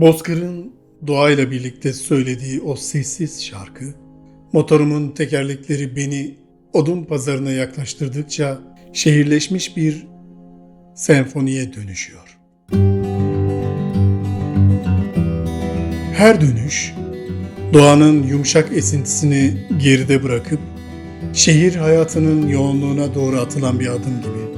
Bozkır'ın doğayla birlikte söylediği o sessiz şarkı, motorumun tekerlekleri beni odun pazarına yaklaştırdıkça şehirleşmiş bir senfoniye dönüşüyor. Her dönüş, doğanın yumuşak esintisini geride bırakıp şehir hayatının yoğunluğuna doğru atılan bir adım gibi.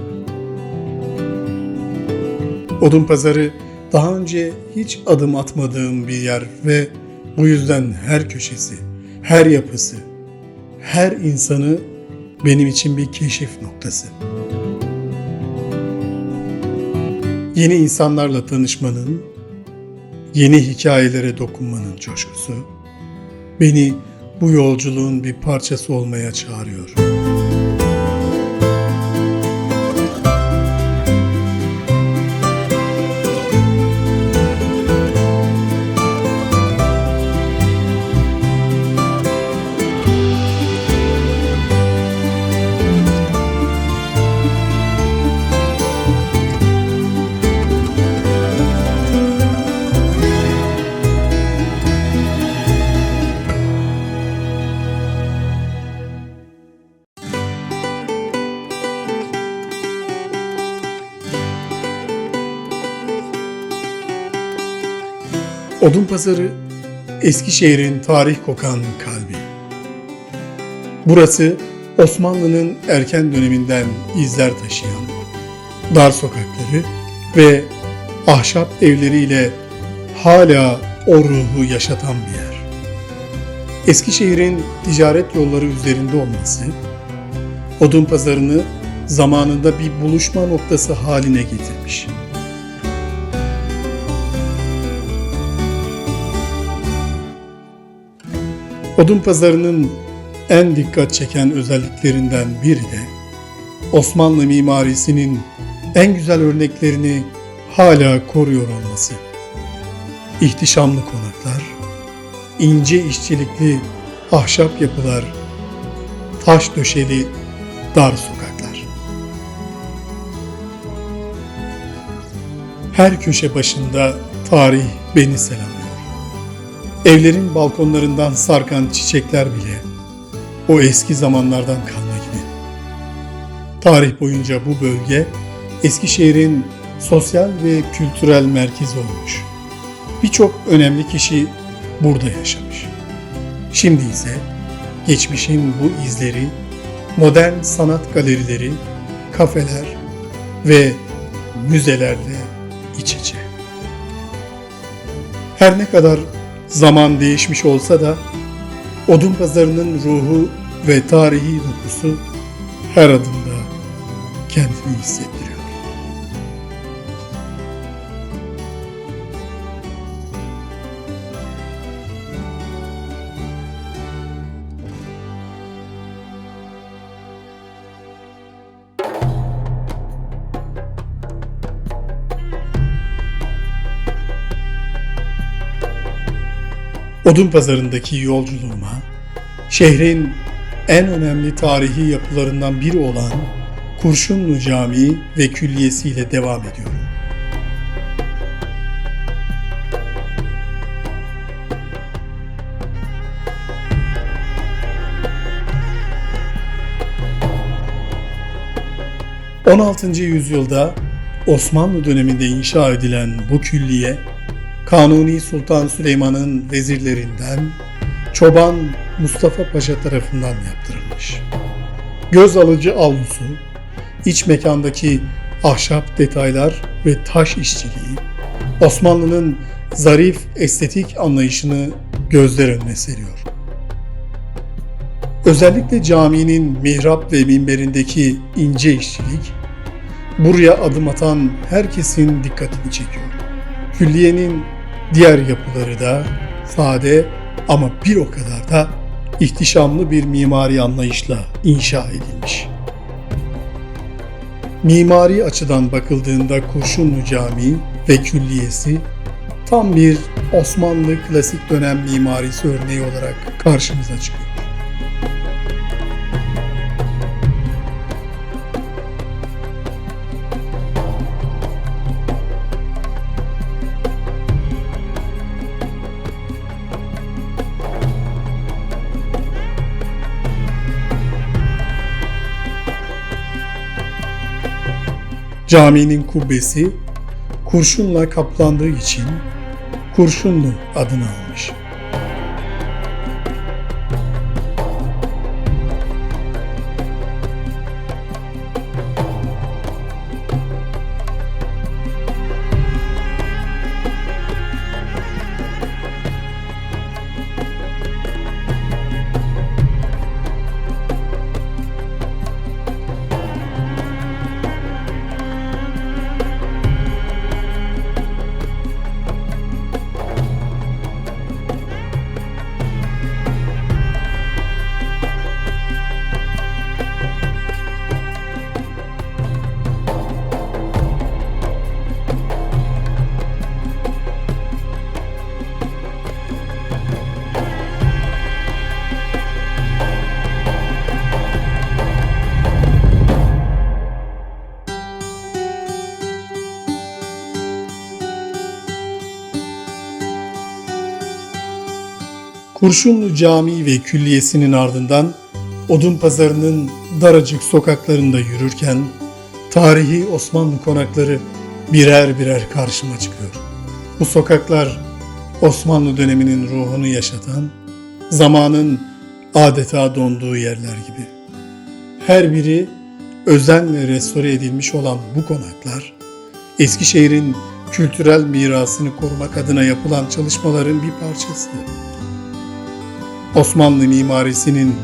Odun pazarı daha önce hiç adım atmadığım bir yer ve bu yüzden her köşesi, her yapısı, her insanı benim için bir keşif noktası. Yeni insanlarla tanışmanın, yeni hikayelere dokunmanın coşkusu beni bu yolculuğun bir parçası olmaya çağırıyor. Odunpazarı Eskişehir'in tarih kokan kalbi. Burası Osmanlı'nın erken döneminden izler taşıyan dar sokakları ve ahşap evleriyle hala o ruhu yaşatan bir yer. Eskişehir'in ticaret yolları üzerinde olması, odun pazarını zamanında bir buluşma noktası haline getirmiş. Odun pazarının en dikkat çeken özelliklerinden biri de Osmanlı mimarisinin en güzel örneklerini hala koruyor olması. İhtişamlı konaklar, ince işçilikli ahşap yapılar, taş döşeli dar sokaklar. Her köşe başında tarih beni selamlıyor. Evlerin balkonlarından sarkan çiçekler bile o eski zamanlardan kalma gibi. Tarih boyunca bu bölge Eskişehir'in sosyal ve kültürel merkezi olmuş. Birçok önemli kişi burada yaşamış. Şimdi ise geçmişin bu izleri modern sanat galerileri, kafeler ve müzelerle iç içe. Her ne kadar zaman değişmiş olsa da odun pazarının ruhu ve tarihi dokusu her adımda kendini hissettiriyor. Odun pazarındaki yolculuğuma, şehrin en önemli tarihi yapılarından biri olan Kurşunlu Camii ve Külliyesi devam ediyorum. ...16. yüzyılda Osmanlı döneminde inşa edilen bu külliye Kanuni Sultan Süleyman'ın vezirlerinden Çoban Mustafa Paşa tarafından yaptırılmış. Göz alıcı avlusu, iç mekandaki ahşap detaylar ve taş işçiliği, Osmanlı'nın zarif estetik anlayışını gözler önüne seriyor. Özellikle caminin mihrap ve minberindeki ince işçilik, buraya adım atan herkesin dikkatini çekiyor. Külliyenin diğer yapıları da sade ama bir o kadar da ihtişamlı bir mimari anlayışla inşa edilmiş. Mimari açıdan bakıldığında Kurşunlu Camii ve Külliyesi tam bir Osmanlı klasik dönem mimarisi örneği olarak karşımıza çıkıyor. Caminin kubbesi kurşunla kaplandığı için Kurşunlu adını almış. Kurşunlu Camii ve Külliyesi'nin ardından Odun Pazarı'nın daracık sokaklarında yürürken tarihi Osmanlı konakları birer birer karşıma çıkıyor. Bu sokaklar Osmanlı döneminin ruhunu yaşatan, zamanın adeta donduğu yerler gibi. Her biri özenle restore edilmiş olan bu konaklar, Eskişehir'in kültürel mirasını korumak adına yapılan çalışmaların bir parçası. Osmanlı mimarisinin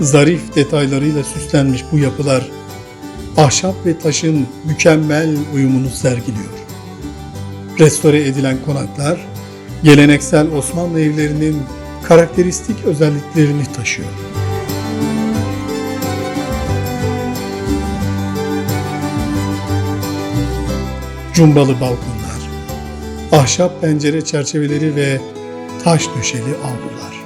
zarif detaylarıyla süslenmiş bu yapılar ahşap ve taşın mükemmel uyumunu sergiliyor. Restore edilen konaklar geleneksel Osmanlı evlerinin karakteristik özelliklerini taşıyor. Cumbalı balkonlar, ahşap pencere çerçeveleri ve taş döşeli avlular.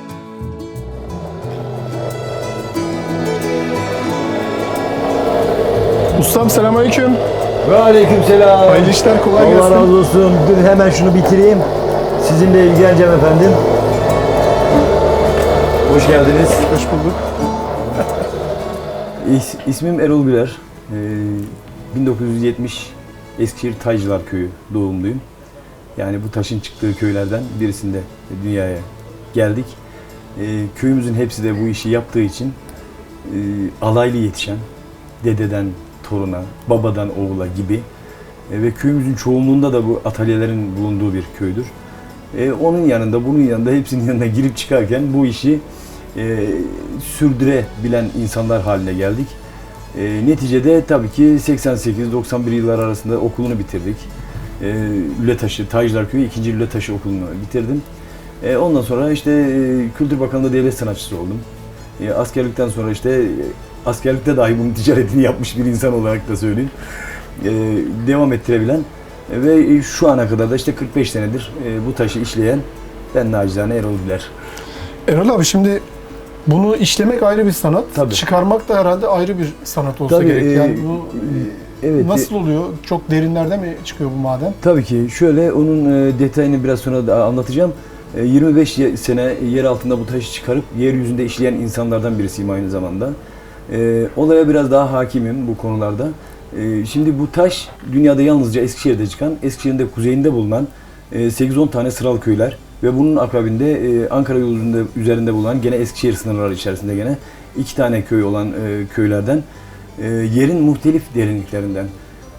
Ustam selamünaleyküm. Ve aleykümselam. Hayırlı işler, kolay Allah gelsin. razı olsun. Dur hemen şunu bitireyim. Sizinle ilgileneceğim efendim. Hoş geldiniz. Hoş bulduk. İs, ismim Erol Güler. Ee, 1970 Eskişehir Taycılar Köyü doğumluyum. Yani bu taşın çıktığı köylerden birisinde dünyaya geldik. Ee, köyümüzün hepsi de bu işi yaptığı için e, alaylı yetişen, dededen toruna, babadan oğula gibi e, ve köyümüzün çoğunluğunda da bu atölyelerin bulunduğu bir köydür. E, onun yanında, bunun yanında, hepsinin yanına girip çıkarken bu işi e, sürdürebilen insanlar haline geldik. E, neticede tabii ki 88-91 yıllar arasında okulunu bitirdik. E, Lületaşı, Taycılar Köyü 2. Lületaşı okulunu bitirdim. E, ondan sonra işte e, Kültür Bakanlığı devlet sanatçısı oldum. E, askerlikten sonra işte askerlikte dahi bunun ticaretini yapmış bir insan olarak da söyleyeyim. E, devam ettirebilen e, ve şu ana kadar da işte 45 senedir e, bu taşı işleyen ben nacizane Erol Güler. Erol abi şimdi bunu işlemek ayrı bir sanat. Tabii. Çıkarmak da herhalde ayrı bir sanat olsa Tabii, gerek. e, Yani bu Evet. nasıl oluyor? Çok derinlerde mi çıkıyor bu maden? Tabii ki. Şöyle onun e, detayını biraz sonra da anlatacağım. E, 25 ye- sene yer altında bu taşı çıkarıp yeryüzünde işleyen insanlardan birisiyim aynı zamanda. E, olaya biraz daha hakimim bu konularda. E, şimdi bu taş dünyada yalnızca Eskişehir'de çıkan, Eskişehir'in de kuzeyinde bulunan e, 8-10 tane sıralı köyler ve bunun akabinde e, Ankara yolu üzerinde, üzerinde bulunan gene Eskişehir sınırları içerisinde gene iki tane köy olan e, köylerden e, yerin muhtelif derinliklerinden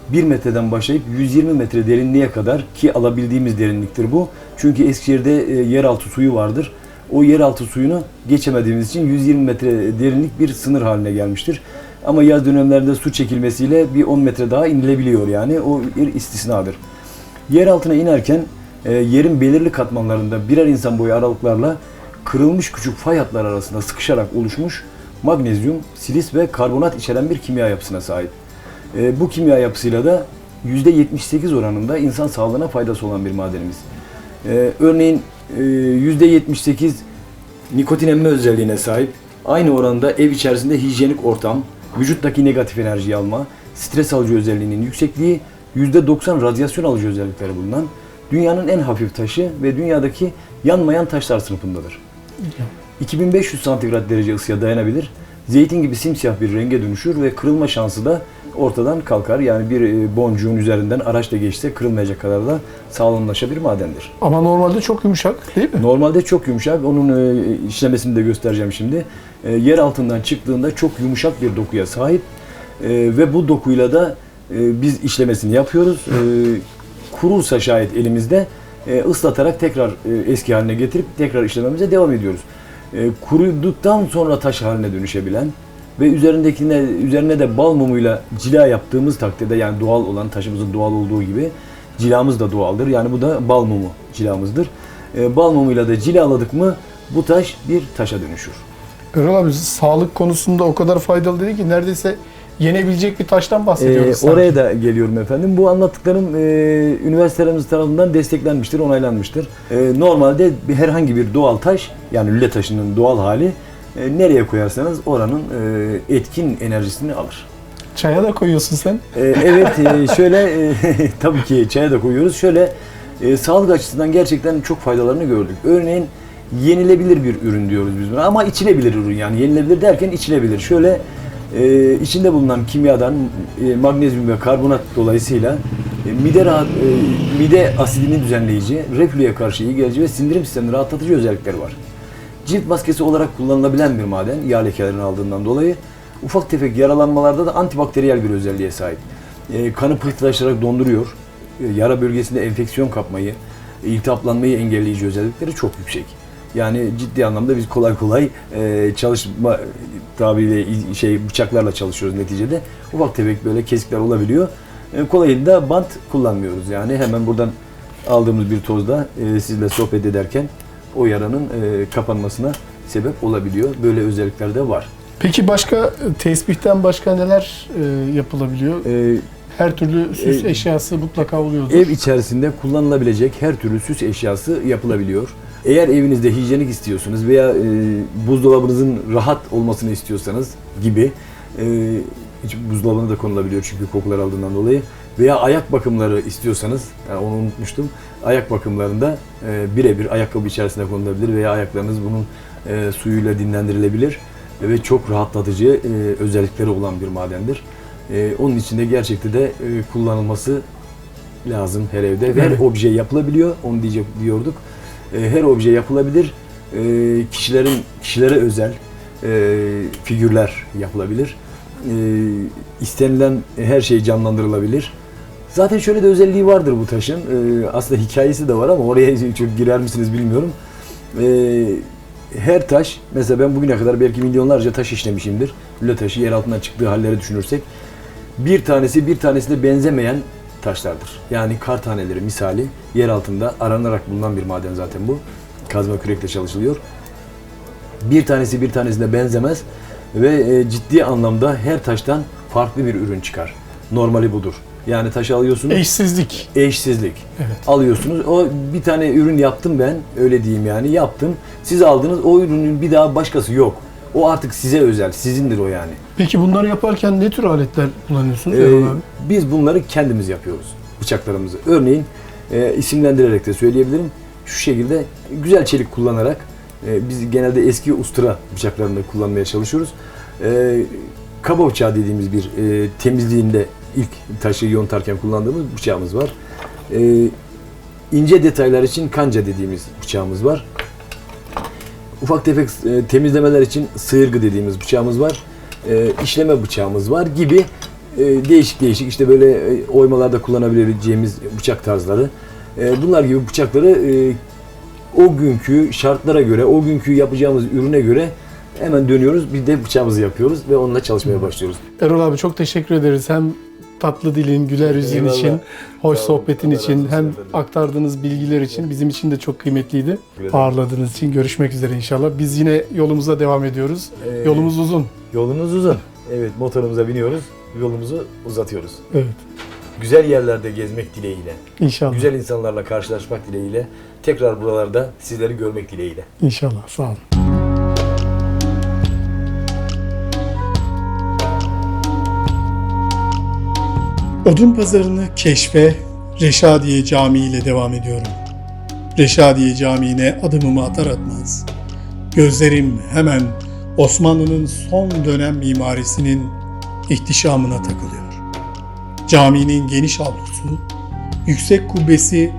1 metreden başlayıp 120 metre derinliğe kadar ki alabildiğimiz derinliktir bu. Çünkü Eskişehir'de e, yeraltı suyu vardır. O yeraltı suyunu geçemediğimiz için 120 metre derinlik bir sınır haline gelmiştir. Ama yaz dönemlerinde su çekilmesiyle bir 10 metre daha inilebiliyor yani. O bir istisnadır. Yer altına inerken e, yerin belirli katmanlarında birer insan boyu aralıklarla kırılmış küçük fay hatları arasında sıkışarak oluşmuş magnezyum, silis ve karbonat içeren bir kimya yapısına sahip. E, bu kimya yapısıyla da %78 oranında insan sağlığına faydası olan bir madenimiz. E, örneğin %78 nikotin emme özelliğine sahip. Aynı oranda ev içerisinde hijyenik ortam, vücuttaki negatif enerjiyi alma, stres alıcı özelliğinin yüksekliği, %90 radyasyon alıcı özellikleri bulunan dünyanın en hafif taşı ve dünyadaki yanmayan taşlar sınıfındadır. 2500 santigrat derece ısıya dayanabilir zeytin gibi simsiyah bir renge dönüşür ve kırılma şansı da ortadan kalkar. Yani bir e, boncuğun üzerinden araçla geçse kırılmayacak kadar da sağlamlaşa bir madendir. Ama normalde çok yumuşak değil mi? Normalde çok yumuşak. Onun e, işlemesini de göstereceğim şimdi. E, yer altından çıktığında çok yumuşak bir dokuya sahip. Ve bu dokuyla da biz işlemesini yapıyoruz. Kurursa şayet elimizde ıslatarak tekrar eski haline getirip tekrar işlememize devam ediyoruz. E, kuruduktan sonra taş haline dönüşebilen ve üzerindekine üzerine de bal mumuyla cila yaptığımız takdirde yani doğal olan taşımızın doğal olduğu gibi cilamız da doğaldır. Yani bu da bal mumu cilamızdır. E, bal mumuyla da cilaladık mı bu taş bir taşa dönüşür. Erol abi sağlık konusunda o kadar faydalı dedi ki neredeyse yenebilecek bir taştan Ee, bahsediyoruz. sanki. oraya da geliyorum efendim. Bu anlattıklarım e, üniversitelerimiz tarafından desteklenmiştir, onaylanmıştır. E, normalde herhangi bir doğal taş, yani lüle taşının doğal hali e, nereye koyarsanız oranın e, etkin enerjisini alır. Çaya da koyuyorsun sen. E, evet, e, şöyle e, tabii ki çaya da koyuyoruz. Şöyle e, sağlık açısından gerçekten çok faydalarını gördük. Örneğin yenilebilir bir ürün diyoruz biz buna ama içilebilir ürün yani yenilebilir derken içilebilir. Şöyle e, içinde bulunan kimyadan e, magnezyum ve karbonat dolayısıyla e, mide rahat, e, mide asidini düzenleyici, reflüye karşı iyi gelici ve sindirim sistemini rahatlatıcı özellikleri var. Cilt maskesi olarak kullanılabilen bir maden yağ lekelerini aldığından dolayı ufak tefek yaralanmalarda da antibakteriyel bir özelliğe sahip. Kanı pıhtılaştırarak donduruyor. Yara bölgesinde enfeksiyon kapmayı, iltihaplanmayı engelleyici özellikleri çok yüksek. Yani ciddi anlamda biz kolay kolay e, çalışma tabiriyle şey bıçaklarla çalışıyoruz neticede. Ufak tefek böyle kesikler olabiliyor. E, kolayında bant kullanmıyoruz yani hemen buradan aldığımız bir tozda e, sizle sohbet ederken o yaranın e, kapanmasına sebep olabiliyor. Böyle özellikler de var. Peki başka tesbihten başka neler e, yapılabiliyor? E, Her türlü süs E, eşyası mutlaka oluyordur. Ev içerisinde kullanılabilecek her türlü süs eşyası yapılabiliyor. Eğer evinizde hijyenik istiyorsunuz veya e, buzdolabınızın rahat olmasını istiyorsanız gibi e, hiç buzdolabına da konulabiliyor çünkü kokular aldığından dolayı veya ayak bakımları istiyorsanız yani onu unutmuştum. Ayak bakımlarında e, birebir ayakkabı içerisinde konulabilir veya ayaklarınız bunun e, suyuyla dinlendirilebilir ve çok rahatlatıcı e, özellikleri olan bir madendir. E, onun için de gerçekten de e, kullanılması lazım her evde. Ve Her Evet. obje yapılabiliyor. Onu diyecek diyorduk. E, her obje yapılabilir. E, kişilerin kişilere özel e, figürler yapılabilir. E, istenilen her şey canlandırılabilir. Zaten şöyle de özelliği vardır bu taşın. E, aslında hikayesi de var ama oraya çok girer misiniz bilmiyorum. E, her taş, mesela ben bugüne kadar belki milyonlarca taş işlemişimdir. Lüle taşı yer altından çıktığı halleri düşünürsek. Bir tanesi bir tanesine benzemeyen taşlardır. Yani kar taneleri misali yer altında aranarak bulunan bir maden zaten bu. Kazma kürekle çalışılıyor. Bir tanesi bir tanesine benzemez ve e, ciddi anlamda her taştan farklı bir ürün çıkar. Normali budur. Yani taşı alıyorsunuz Eşsizlik. eşsizlik. Evet. Alıyorsunuz. O bir tane ürün yaptım ben. Öyle diyeyim yani. Yaptım. Siz aldınız. O ürünün bir daha başkası yok. O artık size özel. Sizindir o yani. Peki bunları yaparken ne tür aletler kullanıyorsunuz Ee, Erol abi? biz bunları kendimiz yapıyoruz. Bıçaklarımızı. Örneğin e, isimlendirerek de söyleyebilirim. Şu şekilde güzel çelik kullanarak e, biz genelde eski ustura bıçaklarını kullanmaya çalışıyoruz. E, kaba bıçağı dediğimiz bir e, temizliğinde ilk taşı yontarken kullandığımız bıçağımız var. E, ince detaylar için kanca dediğimiz bıçağımız var. Ufak tefek e, temizlemeler için sıyırgı dediğimiz bıçağımız var. E, işleme bıçağımız var gibi e, değişik değişik işte böyle e, oymalarda kullanabileceğimiz bıçak tarzları. E, bunlar gibi bıçakları e, o günkü şartlara göre, o günkü yapacağımız ürüne göre hemen dönüyoruz. Bir de bıçağımızı yapıyoruz ve onunla çalışmaya başlıyoruz. Erol abi çok teşekkür ederiz. Hem tatlı dilin, güler yüzün Eyvallah. için, hoş Sağ olun. sohbetin Allah için, razı olsun hem efendim. aktardığınız bilgiler için bizim için de çok kıymetliydi. ederim. Ağırladığınız için görüşmek üzere inşallah. Biz yine yolumuza devam ediyoruz. Ee, Yolumuz uzun. Yolunuz uzun. Evet motorumuza biniyoruz, yolumuzu uzatıyoruz. Evet. Güzel yerlerde gezmek dileğiyle. İnşallah. Güzel insanlarla karşılaşmak dileğiyle. Tekrar buralarda sizleri görmek dileğiyle. İnşallah. Sağ olun. Odun pazarını keşfe Reşadiye Camii ile devam ediyorum. Reşadiye Camii'ne adımımı atar atmaz. Gözlerim hemen Osmanlı'nın son dönem mimarisinin ihtişamına takılıyor. Caminin geniş avlusu, yüksek kubbesi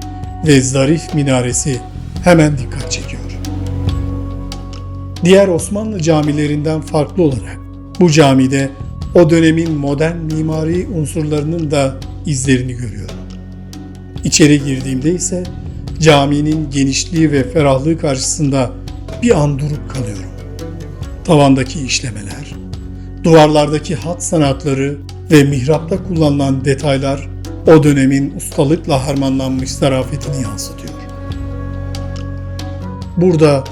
ve zarif minaresi hemen dikkat çekiyor. Diğer Osmanlı camilerinden farklı olarak bu camide o dönemin modern mimari unsurlarının da izlerini görüyorum. İçeri girdiğimde ise caminin genişliği ve ferahlığı karşısında bir an durup kalıyorum. Tavandaki işlemeler, duvarlardaki hat sanatları ve mihrapta kullanılan detaylar o dönemin ustalıkla harmanlanmış zarafetini yansıtıyor. Burada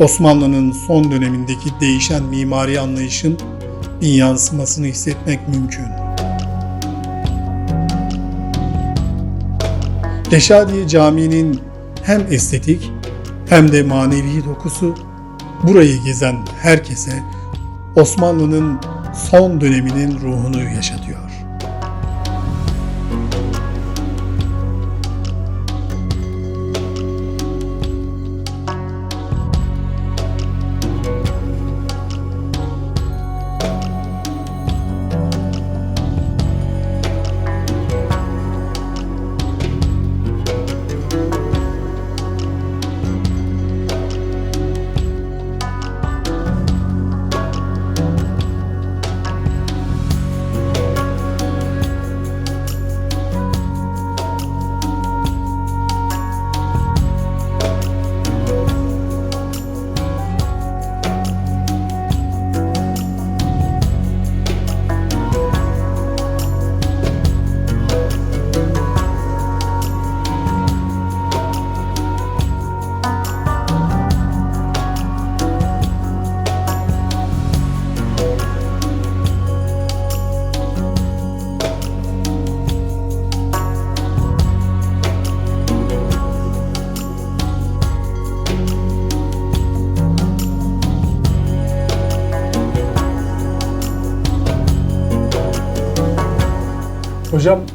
Osmanlı'nın son dönemindeki değişen mimari anlayışın yansımasını hissetmek mümkün. Reşadiye Camii'nin hem estetik hem de manevi dokusu burayı gezen herkese Osmanlı'nın son döneminin ruhunu yaşatıyor.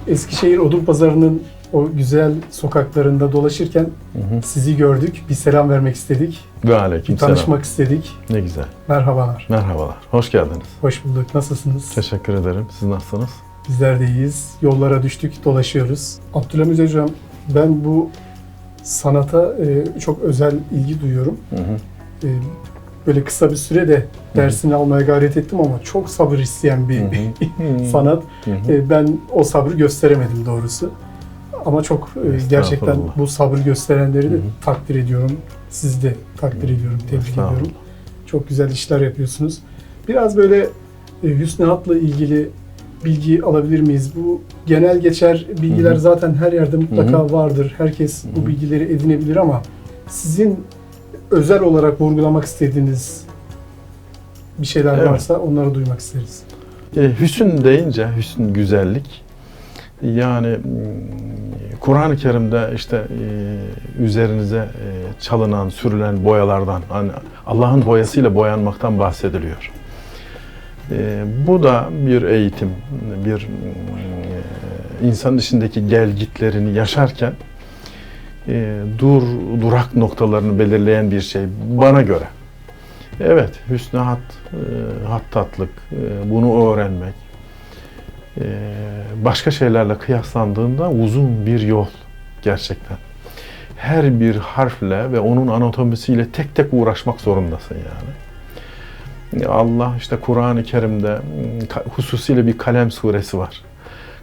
Eskişehir Odunpazarı'nın o güzel sokaklarında dolaşırken sizi gördük. Bir selam vermek istedik. Ve aleyküm tanışmak istedik. Ne güzel. Merhabalar. Merhabalar. Hoş geldiniz. Hoş bulduk. Nasılsınız? Teşekkür ederim. Siz nasılsınız? Bizler de iyiyiz. Yollara düştük, dolaşıyoruz. Abdülhamid Hocam, ben bu sanata e, çok özel ilgi duyuyorum. Hı hı. E, böyle kısa bir sürede dersini almaya gayret ettim ama çok sabır isteyen bir sanat. Hı hı. E, ben o sabrı gösteremedim doğrusu. Ama çok e, gerçekten bu sabrı gösterenleri de Hı hı. takdir ediyorum. Sizi de takdir ediyorum, tebrik ediyorum. Çok güzel işler yapıyorsunuz. Biraz böyle e, Hüsnü Hat'la ilgili bilgi alabilir miyiz? Bu genel geçer bilgiler Hı hı. zaten her yerde mutlaka Hı vardır. Herkes Hı bu bilgileri edinebilir ama sizin özel olarak vurgulamak istediğiniz bir şeyler Evet. varsa onları duymak isteriz. E, hüsn deyince, hüsn güzellik. Yani Kur'an-ı Kerim'de işte e, üzerinize e, çalınan, sürülen boyalardan, hani Allah'ın boyasıyla boyanmaktan bahsediliyor. E, bu da bir eğitim, bir mm, insan içindeki gelgitlerini yaşarken e, dur durak noktalarını belirleyen bir şey bana göre. Evet, hüsnü hat, e, hattatlık, e, bunu öğrenmek, e, başka şeylerle kıyaslandığında uzun bir yol gerçekten. Her bir harfle ve onun anatomisiyle tek tek uğraşmak zorundasın yani. Allah işte Kur'an-ı Kerim'de hususiyle bir kalem suresi var.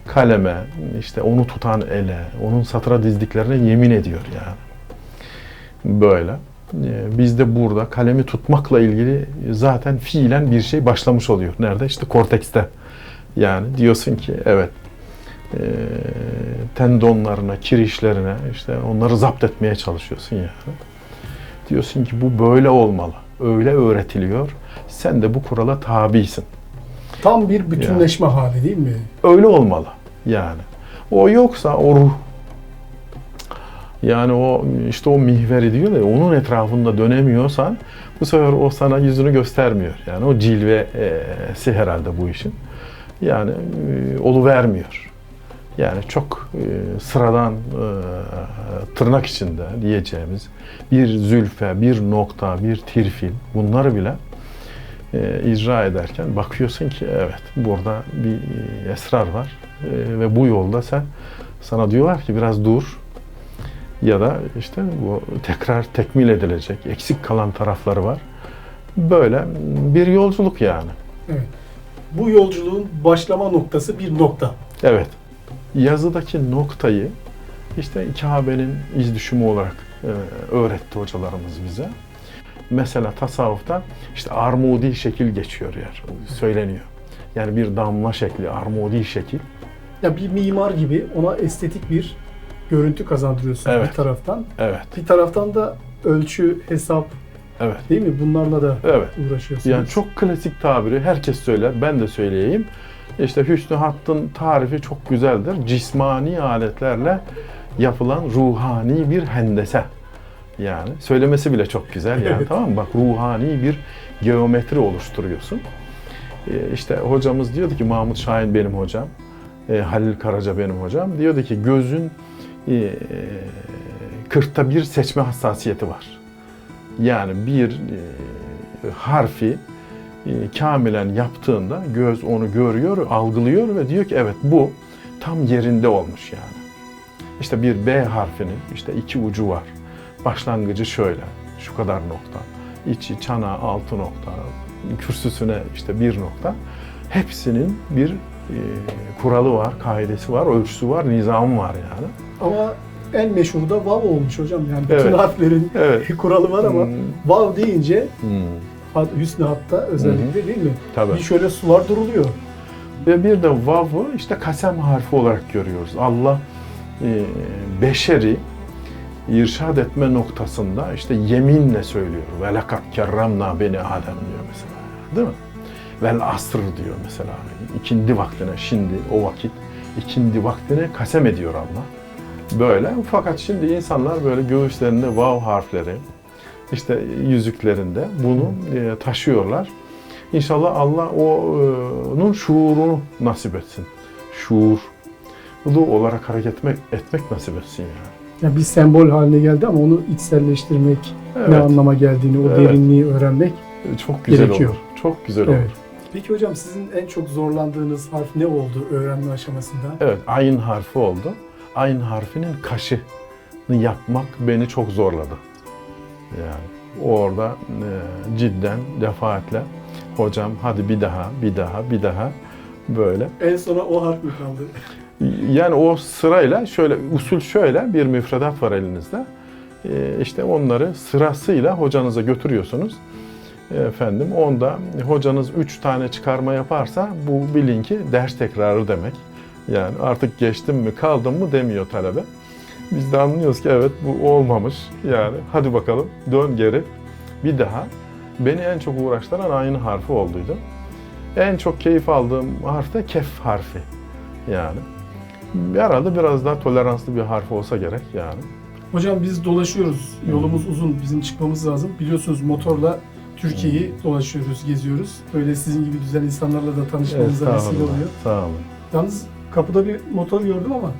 Kaleme, işte onu tutan ele, onun satıra dizdiklerine yemin ediyor yani. Böyle. Ee, Biz de burada kalemi tutmakla ilgili zaten fiilen bir şey başlamış oluyor. Nerede? İşte kortekste. Yani diyorsun ki evet e, tendonlarına, kirişlerine işte onları zapt etmeye çalışıyorsun yani. Diyorsun ki bu böyle olmalı. Öyle öğretiliyor. Sen de bu kurala tabisin. Tam bir bütünleşme hali değil mi? Öyle olmalı yani. O yoksa o ruh yani o işte o mihveri diyor ya onun etrafında dönemiyorsan bu sefer o sana yüzünü göstermiyor. Yani o cilvesi herhalde bu işin. Yani e, olu vermiyor. Yani çok e, sıradan e, tırnak içinde diyeceğimiz bir zülfe, bir nokta, bir tirfil bunları bile e, icra ederken bakıyorsun ki evet burada bir e, esrar var E, ve bu yolda sen sana diyorlar ki biraz dur ya da işte bu tekrar tekmil edilecek eksik kalan tarafları var. Böyle bir yolculuk yani. Evet. Bu yolculuğun başlama noktası bir nokta. Evet. Yazıdaki noktayı işte Kabe'nin iz düşümü olarak e, öğretti hocalarımız bize. Mesela tasavvufta işte armudi şekil geçiyor yer söyleniyor. Yani bir damla şekli, armudi şekil. Ya bir mimar gibi ona estetik bir görüntü kazandırıyorsun Evet. bir taraftan. Evet, Bir taraftan da ölçü, hesap evet, değil mi? Bunlarla da evet. uğraşıyorsunuz. Yani çok klasik tabiri herkes söyler, ben de söyleyeyim. İşte hüsnü hattın tarifi çok güzeldir. Cismani aletlerle yapılan ruhani bir hendese. Yani söylemesi bile çok güzel yani Evet. tamam mı? Bak ruhani bir geometri oluşturuyorsun. Ee, işte hocamız diyordu ki Mahmut Şahin benim hocam. e, Halil Karaca benim hocam. Diyordu ki gözün e, kırkta bir seçme hassasiyeti var. Yani bir e, harfi e, kamilen yaptığında göz onu görüyor, algılıyor ve diyor ki evet bu tam yerinde olmuş yani. İşte bir B harfinin işte iki ucu var. Başlangıcı şöyle, şu kadar nokta. içi çana altı nokta, kürsüsüne işte bir nokta. Hepsinin bir e, kuralı var, kaidesi var, ölçüsü var, nizamı var yani. Ama en meşhuru da vav olmuş hocam. Yani bütün Evet. harflerin Evet. kuralı var ama Hmm, vav deyince hmm, Hüsnü Hat'ta özellikle değil mi? tabii. Bir şöyle sular duruluyor. Ve bir de vav'ı işte kasem harfi olarak görüyoruz. Allah e, beşeri irşad etme noktasında işte yeminle söylüyor. Ve lekad kerramna beni Adem diyor mesela. Değil mi? Vel asr diyor mesela. İkindi vaktine şimdi o vakit ikindi vaktine kasem ediyor Allah. Böyle. Fakat şimdi insanlar böyle göğüslerinde vav harfleri işte yüzüklerinde bunu e, taşıyorlar. İnşallah Allah onun şuurunu nasip etsin. Şuurlu olarak hareket etmek, etmek nasip etsin yani. Yani bir sembol haline geldi ama onu içselleştirmek, ne Evet, anlama geldiğini, o Evet. derinliği öğrenmek. çok güzel gerekiyor. olur. Çok güzel Evet. olur. Peki hocam sizin en çok zorlandığınız harf ne oldu öğrenme aşamasında? Evet, ayn harfi oldu. Ayn harfinin kaşını yapmak beni çok zorladı. Yani orada e, cidden defaatle hocam hadi bir daha, bir daha, bir daha böyle En sona o harf mi kaldı? Yani o sırayla şöyle usul şöyle bir müfredat var elinizde. Ee, işte onları sırasıyla hocanıza götürüyorsunuz. Efendim onda hocanız 3 tane çıkarma yaparsa bu bilin ki ders tekrarı demek. Yani artık geçtim mi kaldım mı demiyor talebe. Biz de anlıyoruz ki evet bu olmamış. Yani hadi bakalım dön geri bir daha. Beni en çok uğraştıran aynı harfi olduydu. En çok keyif aldığım harf de kef harfi. Yani herhalde biraz daha toleranslı bir harf olsa gerek yani. Hocam biz dolaşıyoruz. Yolumuz uzun. Bizim çıkmamız lazım. Biliyorsunuz motorla Türkiye'yi dolaşıyoruz, geziyoruz. Böyle sizin gibi güzel insanlarla da tanışmamıza vesile Estağfurullah, oluyor. Sağ olun. Yalnız kapıda bir motor gördüm ama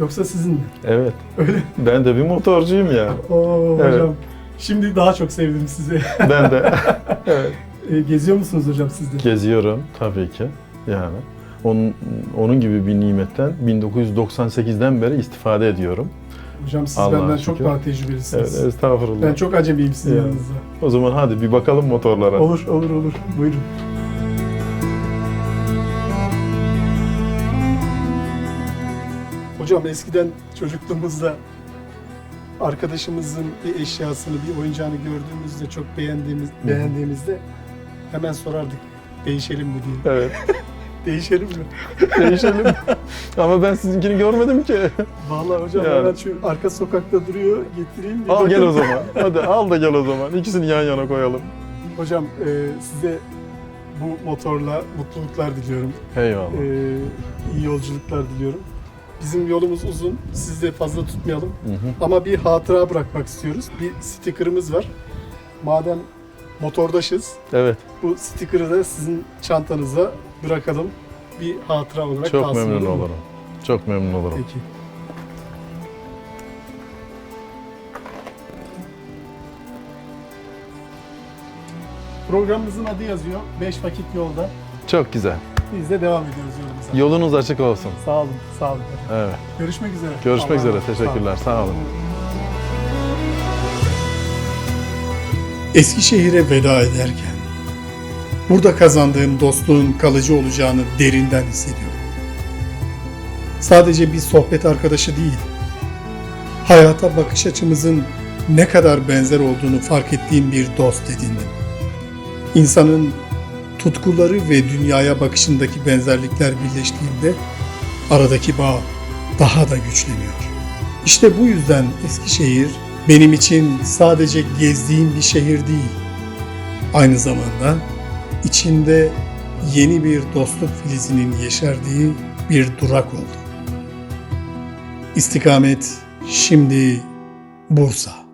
yoksa sizin mi? Evet. Öyle. Ben de bir motorcuyum ya. Oo Evet. hocam. Şimdi daha çok sevdim sizi. Ben de evet. E, Geziyor musunuz hocam siz de? geziyorum tabii ki. Yani onun, onun gibi bir nimetten 1998'den beri istifade ediyorum. Hocam siz Allah'a benden şükür. çok daha Evet, tecrübelisiniz. estağfurullah. Ben çok acemiyim sizin Ya. yanınızda. O zaman hadi bir bakalım motorlara. Olur olur olur. Buyurun. Hocam eskiden çocukluğumuzda arkadaşımızın bir eşyasını, bir oyuncağını gördüğümüzde çok beğendiğimiz beğendiğimizde hemen sorardık. Değişelim mi diye. Evet. Değişelim mi? Değişelim. Ama ben sizinkini görmedim ki. Vallahi hocam Yani. hemen şu arka sokakta duruyor. Getireyim. bir Al gel o zaman. Hadi al da gel o zaman. İkisini yan yana koyalım. Hocam e, size bu motorla mutluluklar diliyorum. Eyvallah. Ee, iyi yolculuklar diliyorum. Bizim yolumuz uzun. Sizi de fazla tutmayalım. Hı hı. Ama bir hatıra bırakmak istiyoruz. Bir sticker'ımız var. Madem motordaşız, Evet. bu sticker'ı da sizin çantanıza bırakalım. Bir hatıra olarak Çok kalsın. memnun olur mu? olurum. Çok memnun olurum. Peki. Programımızın adı yazıyor. 5 vakit yolda. Çok güzel. Biz de devam ediyoruz yolumuza. Yolunuz açık olsun. Sağ olun. Sağ olun. Evet. Görüşmek üzere. Görüşmek Allah'a üzere. emanet. Sağ olun. Teşekkürler. Sağ olun. Eskişehir'e veda ederken burada kazandığım dostluğun kalıcı olacağını derinden hissediyorum. Sadece bir sohbet arkadaşı değil, hayata bakış açımızın ne kadar benzer olduğunu fark ettiğim bir dost edindim. İnsanın tutkuları ve dünyaya bakışındaki benzerlikler birleştiğinde aradaki bağ daha da güçleniyor. İşte bu yüzden Eskişehir benim için sadece gezdiğim bir şehir değil. Aynı zamanda içinde yeni bir dostluk filizinin yeşerdiği bir durak oldu. İstikamet şimdi Bursa.